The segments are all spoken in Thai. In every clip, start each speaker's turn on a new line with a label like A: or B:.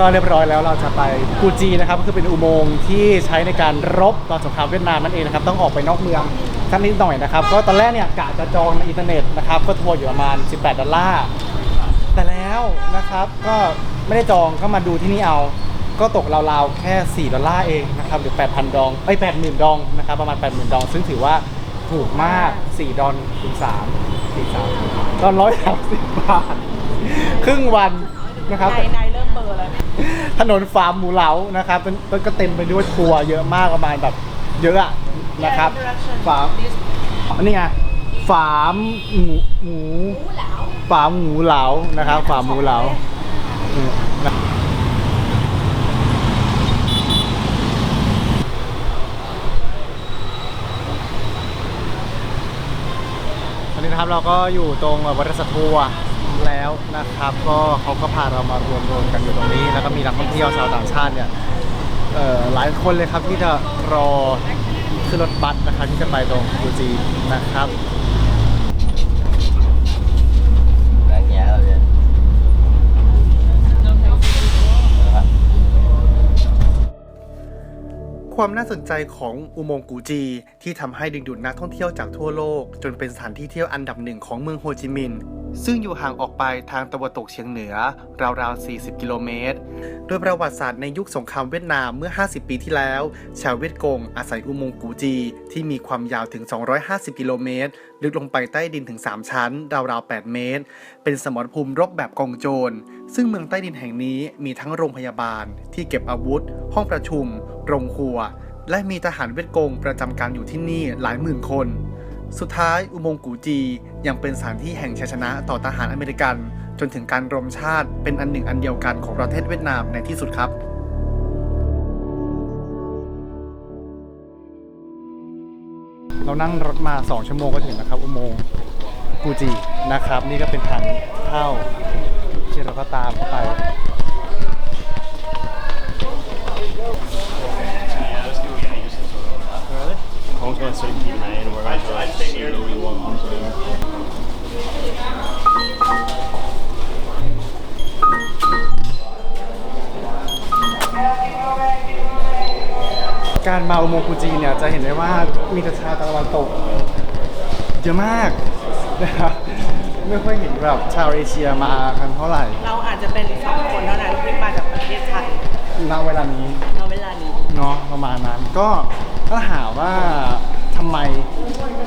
A: ก็เรียบร้อยแล้วเราจะไปกูจีนะครับก็คือเป็นอุโมงค์ที่ใช้ในการรบตอนสงครามเวียดนามนั่นเองนะครับต้องออกไปนอกเมืองสักนิดหน่อยนะครับก็ตอนแรกเนี่ยกะจะจองในอินเทอร์เน็ตนะครับก็ทัวร์อยู่ประมาณ 18 ดอลลาร์แต่แล้วนะครับก็ไม่ได้จองก็มาดูที่นี่เอา ก็ตกราวๆแค่ 4 ดอลลาร์เองนะครับหรือ 8,000 ดองเอ้80,000 ดองนะครับประมาณ 80,000 ดอง ซึ่งถือว่าถูกมาก 4 ดอนคูณ3 4 3ตอน130บาท ครึ่งวันนะครับ
B: นายนายเริ่มเบลอร์แล้ว
A: ถนนฟาร์มหมูเหลานะครับเป็นเป็นก็เต็มไปด้วยทัวร์เยอะมากประมาณแบบเยอะอะนะครับฟาร์มอันนี้ไงฟาร์มหมูหมูฟาร์มหมูเหลานะครับฟาร์มหมูเหลาอืมนะตอนนี้นะครับเราก็อยู่ตรงวัดสทัวร์ แล้วนะครับก็เขาก็พาเรามารวมรวมกันอยู่ตรงนี้ แล้วก็มีนักท่องเที่ยวชาวต่างชาติเนี่ยเอ่อหลายคนเลยครับที่จะรอขึ้นรถบัสนะครับที่จะไปตรงฟูจีนะครับ ความน่าสนใจของอุโมงค์กูจี ที่ทำให้ดึงดูดนักท่องเที่ยวจากทั่วโลก จนเป็นสถานที่เที่ยวอันดับหนึ่งของเมืองโฮจิมินห์ซึ่งอยู่ห่างออกไปทางตะวันตกเฉียงเหนือ ราวๆ 40 กิโลเมตร โดยประวัติศาสตร์ในยุคสงครามเวียดนามเมื่อ 50 ปีที่แล้ว ชาวเวียดกงอาศัยอุโมงค์กูจี ที่มีความยาวถึง 250 กิโลเมตร ลึกลงไปใต้ดินถึง 3 ชั้น ราวๆ 8 เมตร เป็นสมรภูมิรบแบบกองโจร ซึ่งเมืองใต้ดินแห่งนี้มีทั้งโรงพยาบาล ที่เก็บอาวุธ ห้องประชุมโรงครัว และมีทหารเวียดกงประจำการอยู่ที่นี่หลายหมื่นคน สุดท้ายอุโมงค์กูจียังเป็นสถานที่แห่งชัยชนะต่อทหารอเมริกัน จนถึงการรวมชาติเป็นอันหนึ่งอันเดียวกันของประเทศเวียดนามในที่สุดครับเรานั่งรถมา 2 ชั่วโมงก็ถึงนะครับ อุโมงค์กูจีนะครับ นี่ก็เป็นทางเข้าที่เราก็ตามไป
C: Hong's gonna say nine. We're gonna try to see what we want.
A: การมาอุโมงค์กูจีเนี่ยจะเห็นได้ว่ามีแต่ชาวตะวันตก เยอะมากนะครับไม่ค่อยเห็นแบบชาวเอเชียมากันเท่าไหร่
B: เราอาจจะเป็นสองคนเท่านั้นที่มาจากประเทศไทย
A: ณเวลานี้
B: ในเวลานี้
A: เนาะประมาณนั้นก็ ถ้าถามว่าทำไม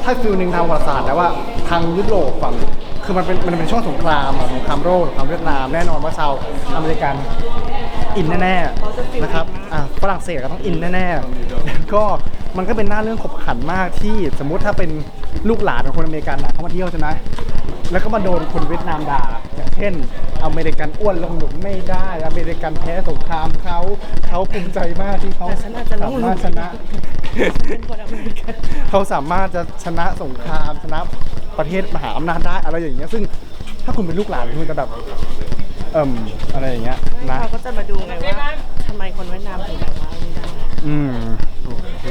A: ถ้าฟิลหนึ่งทางประวัติศาสตร์แล้วว่าทางยุโรปฝั่งคือมันเป็นมันเป็นช่วงสงครามอะสงครามโลกสงครามเวียดนามแน่นอนว่าชาวอเมริกันอินแน่ๆนะครับอะฝรั่งเศสก็ต้องอินแน่ๆแล้วก็มันก็เป็นหน้าเรื่องขบขันมากที่สมมุติถ้าเป็นลูกหลานของคนอเมริกันอะเขามาเที่ยวใช่ไหมแล้วก็มาโดนคนเวียดนามด่าอย่างเช่น อเมริกันอ้วนลงหนุนไม่ได้ อเมริกันแพ้สงครามเขาเขาภูมิใจมากที่เขา
B: แต่ฉันอาจจะลงหลุ
A: สามารถ
B: ม
A: ชนะ
B: เป็นคนอเมริกัน
A: เขาสามารถจะชนะสงครามชนะประเทศมหาอำนาจได้อะไรอย่างเงี้ยซึ่งถ้าคุณเป็นลูกหลานคุณจะแบบเอิ่มอะไรอย่างเงี้ยนะ
B: เขาก็จะมาดูไงว่าทำไมคนเวียดนามถึงแบบว่าไม่ได้
A: อืมโอเค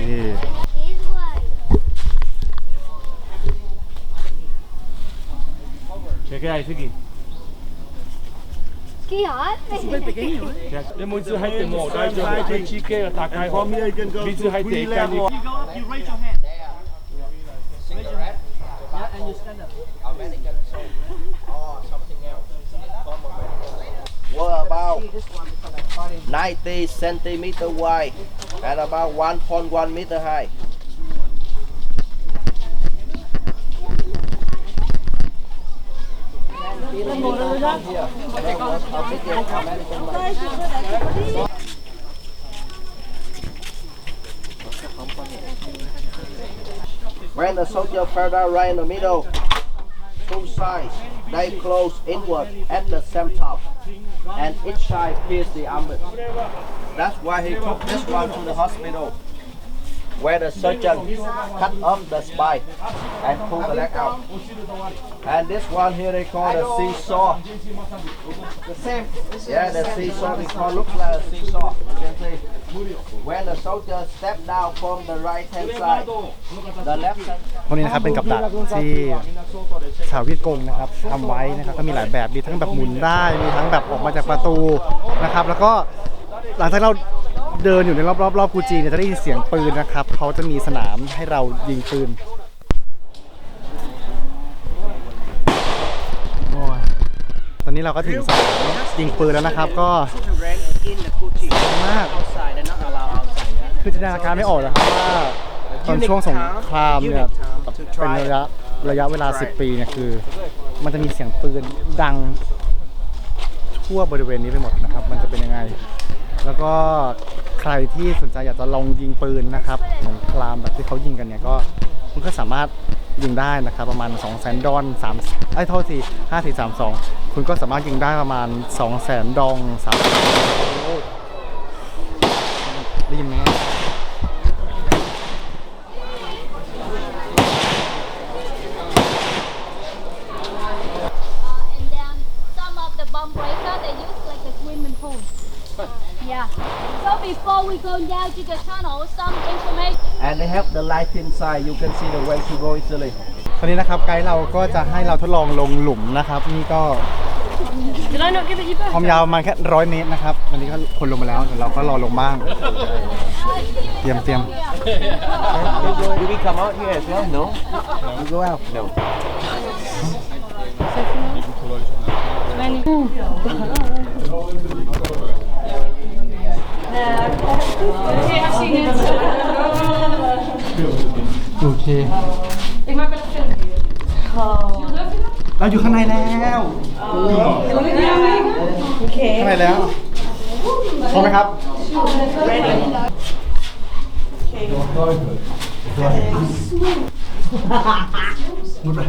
C: Es pequeño, ¿eh? Raise your hand. Yeah, and you stand up. Something else.
D: What about 90 centimeter wide and about 1.1 meter high? When the soldier down right in the middle, two sides, they close inward at the same top, and each side pierced the armor. That's why he took this one to the hospital. Where the surgeon cut off the spine and pull the leg out. And this one here they call the seesaw.
E: The same.
D: Yeah, the seesaw they call looks like a seesaw. You can see. When the soldier step down from the right hand side, the left hand
A: พวกนี้นะครับเป็นกับดักที่ชาวเวียดกงนะครับทำไว้นะครับก็มีหลายแบบมีทั้งแบบหมุนได้มีทั้งแบบออกมาจากประตูนะครับ แล้วก็หลังจากเรา เดินอยู่ในรอบรอบรอบกูจีเนี่ยจะได้ยินเสียงปืนนะครับเขาจะมีสนามให้เรายิงปืนโอ้ยตอนนี้เราก็ถึงสนามยิงปืนแล้วนะครับ ก็มากคือจินตนาการไม่ออกนะครับว่าตอนช่วงสงครามเนี่ยเป็นระยะระยะเวลา 10 ปีเนี่ยคือ มันจะมีเสียงปืนดังทั่วบริเวณนี้ไปหมดนะครับ มันจะเป็นยังไง แล้วก็ ใครที่สนใจอยากจะลองยิงปืนนะครับสงครามแบบที่เขายิงกันเนี่ยก็คุณก็สามารถยิงได้นะครับประมาณ2 0 0 0 0ดอน3ไอ้โทษที5 4 3 2 คุณก็สามารถยิงได้ประมาณ 2 0 0 0 0 0ดอง3ได้ยินไหม
F: Uh, and then some of the bomb breaker they use like a swimming pool. Yeah. So before we go down to the tunnel, some information.
D: and they have the light inside. You can see the way to go easily.
A: ตอนนี้นะครับไกด์เราก็จะให้เราทดลองลงหลุมนะครับ นี่ก็
B: Did I not give it you
A: ความ
B: back?
A: ยาวประมาณแค่ร้อยเมตรนะครับตอนนี้ก็คนลงมาแล้วเดี๋ยวเราก็รอลงบ้าง เตรียมเตรียม
D: Do we come out here as well? No. We go out. No.
A: O โอเคเราอยู่ข้างในแล้วโอเค ข้างในแล้วพร้อมไหมครับ มุดไป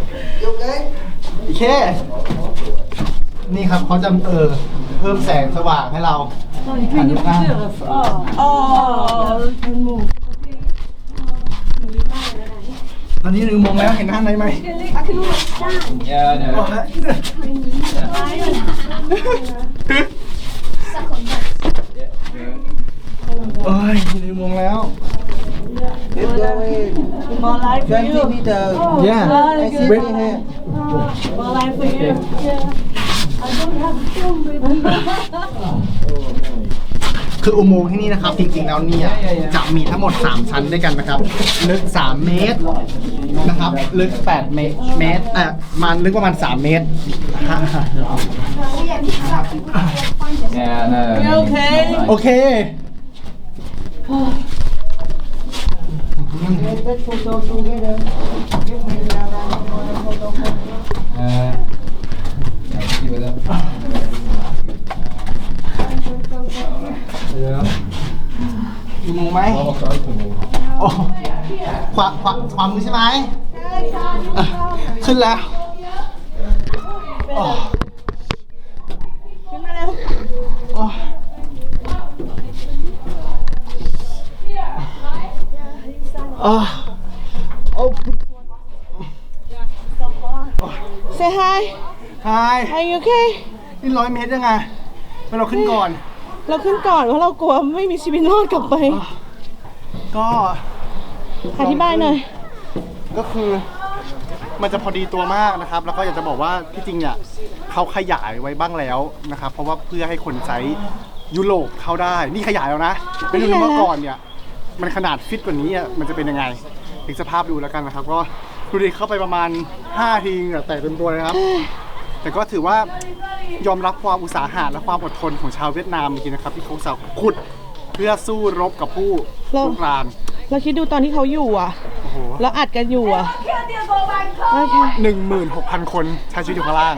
A: โอเค นี่ครับเขาจะเออเพิ่มแสงสว่างให้เรา ถ่ายรูปได้ตอนนี้หนึ่งโมงแล้วเห็นข้างในไหมโอ้ยโอ้ยหนึ่งโมงแล้ว
D: Keep going. Twenty meters.
A: yeah wait Okay. คืออุโมงค์ที่นี่นะครับ จริงๆแล้วเนี่ยจะมีทั้งหมด 3 ชั้นด้วยกันนะครับ ลึก 3 เมตรนะครับ ลึก 8 เมตรเมตรเอ่อมันลึกประมาณ 3 เมตรฮะโอเคโอเคมีมุงไหมโอ้ขวาขวาขวามือใช่ไหมเออขึ้นแล้วโอ้ขึ้นมาแล้วโอ้โอ้โอ้
B: Say hi.
A: ฮาย
B: Are you okay?
A: นี่ร้อยเมตรยังไงไปเราขึ้นก่อน
B: เราขึ้นก่อนเพราะเรากลัวไม่มีชีวิตรอดกลับไป
A: ก็
B: อธิบายหน่อย
A: ก็คือมันจะพอดีตัวมากนะครับ แล้วก็อยากจะบอกว่าที่จริงเนี่ยเขาขยายไว้บ้างแล้วนะครับ เพราะว่าเพื่อให้คนใช้ยุโรปเข้าได้ นี่ขยายแล้วนะเป็นดูเมื่อก่อนเนี่ย มันขนาดฟิตกว่านี้อะมันจะเป็นยังไงถึงสภาพดูแล้วกันนะครับ ก็ดูดิเข้าไปประมาณ5ทีเหงื่อแตกเต็มตัวเลยครับ แต่ก็ถือว่ายอมรับความอุตสาหะและความอดทนของชาวเวียดนามจริงๆนะครับ ที่เขาสาวขุดเพื่อสู้รบกับผู้
B: เรา
A: ลุกราน
B: เราคิดดูตอนที่เขาอยู่อะ
A: โอ้โห
B: แล้วอัดกันอยู่อะโอเค
A: หนึ่งหมื่นหกพันคนใช้ชีวิตอยู่ข้างล่าง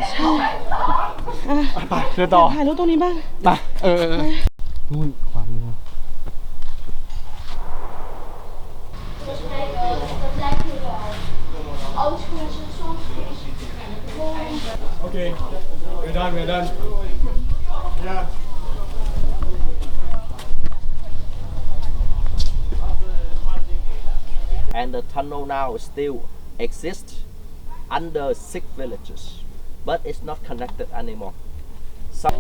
B: อะ
A: ไปเดินต่อ
B: ถ่ายรูปตรงนี้บ้าง
A: ไปเออเออเออนู่น
C: Okay, we're done, we're done. Yeah.
D: and the tunnel now still exists under six villages, but it's not connected anymore. Some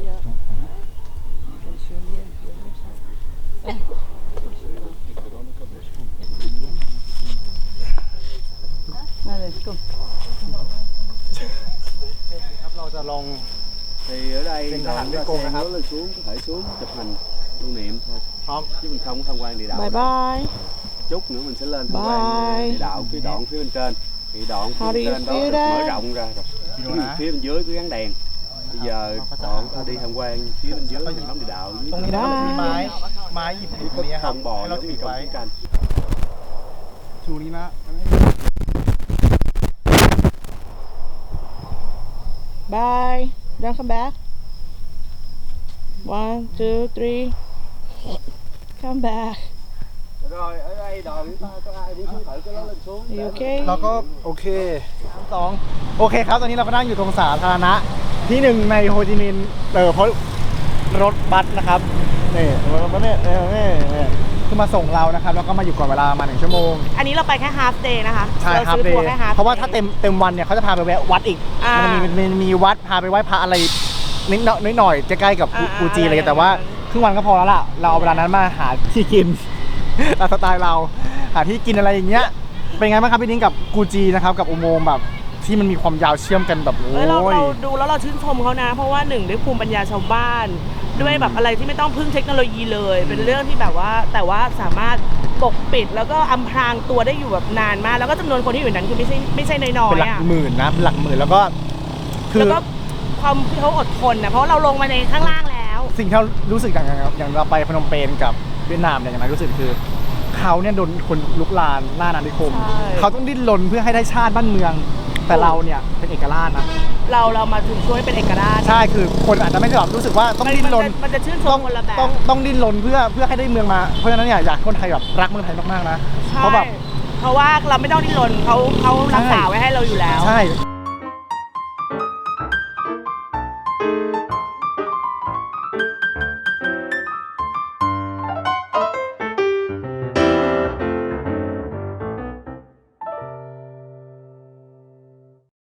A: ครั บเราจะลง
C: thì ở đây
A: Trên
C: đoàn
A: thành
C: cái
A: với
C: xe
A: cô hả?
C: nó lên xuống có thể xuống chụp hình lưu niệm thôi
A: พร้อม
C: chứ mình không có tham quan địa đạo
B: บายบาย
C: chút nữa mình sẽ lên tham
B: Bye.
C: quan địa đạo phía đoạn phía bên trên thì đoạn phía
B: How
C: bên
B: do you
C: trên đó
B: feel
C: được
B: that?
C: mở rộng ra rồi
A: Gì
C: Cái
A: nữa hả?
C: phía bên dưới có gắn đèn bây giờ đoạn ta đi tham quan phía bên dưới mình đóng địa đạo dưới
A: ตรงนี้นะมันจะมีไม้ไม้หยิบอยู่ตรงนี้ครับ
C: không bò
A: ให้เรา
C: giống
A: ถื
C: như
A: อ
C: trong
A: ไว้
C: chiến tranh
A: ชูนี้นะ
B: บาย don't come back one two three come back
C: rồi ở đây đoàn chúng ta có ai đi xuống thử cái đó lên xuống
B: Are you okay
A: เราก็โอเคสองโอเคครับ ตอนนี้เราก็นั่งอยู่ตรงสาธารณะที่หนึ่งในโฮจิมินห์เออเพราะรถบัสนะครับนี่รถบัสเนี่ยเออนี่นี่ คือมาส่งเรานะครับแล้วก็มาอยู่ก่อนเวลามาหนึ่งชั่วโมง
B: อันนี้เราไปแค่ half day นะคะ
A: ใช่
B: เรา
A: ครับ
B: ซื้อ
A: เด
B: ตัว
A: ย์
B: แค่ half
A: เพราะว่า
B: day
A: ถ้าเต็มเต็มวันเนี่ยเขาจะพาไปแวะวัดอีก
B: อ่ามั
A: มันมีมีมีวัดพาไปไหว้พระอะไรนิดหน่อยหน่อยใกล้ๆกับ
B: อ่า
A: กูจีอะไร
B: อะไร
A: แต่ว่าครึ่งวันก็พอแล้วล่ะเราเอาเวลานั้นมาหาที่กิน ตามสไตล์เราหาที่กินอะไรอย่างเงี้ยเป็นไงบ้างครับพี่นิ้งกับกูจีนะครับกับอุโมงค์แบบที่มันมีความยาวเชื่อมกันแบบโอ้
B: เอ้ยเรา
A: ย
B: เราดูแล้วเราชื่นชมเขานะ เพราะว่าหนึ่งด้วยภูมิปัญญาชาวบ้าน ด้วยแบบอะไรที่ไม่ต้องพึ่งเทคโนโลยีเลย เป็นเรื่องที่แบบว่าแต่ว่าสามารถปกปิดแล้วก็อำพรางตัวได้อยู่แบบนานมาก แล้วก็จำนวนคนที่อยู่นั้นคือไม่ใช่ไม่ใช่น้อ
A: เป็น
B: ย
A: หลั
B: ๆ
A: ก
B: อะ
A: หมื่นนะเป็นหลักหมื่นแล้วก็คือ
B: แล้วก็ความที่เขาอดทนนะเพราะเราลงมาในข้างล่างแล้ว
A: สิ่งที่เรารู้สึกอย่างอย่างอย่างเราไปพนมเปญกับเวียดนามเนี่ยอย่างไรรู้สึกคือเขาเนี่ยโดนคนลุกลานล่าอาณานิคม
B: ใช่
A: เขาต้องดิ้นรนเพื่อให้ได้ชาติบ้านเมือง แต่เราเนี่ยเป็นเอกราชนะ
B: เราเรามาถึงช่วงที่เป็นเอกราช
A: ใช่คือคนอาจจะไม่ได้แบบรู้สึกว่าต้องดิ้นรน
B: มัจะมันจะชื่นช
A: ต้อ
B: ม
A: ง
B: คนละแบบ
A: ต้องต้องดิ้นรนเพื่อเพื่อให้ได้เมืองมา เพราะฉะนั้นเนี่ยอยากให้คนไทยแบบรักเมืองไทยมากๆนะ
B: ใช่
A: เพราะแบบ
B: เพราะว่าเราไม่ต้องดิ้นรนเขาเขารักษา
A: ใช่
B: ไว้ให้เราอยู่แล้ว
A: ใช่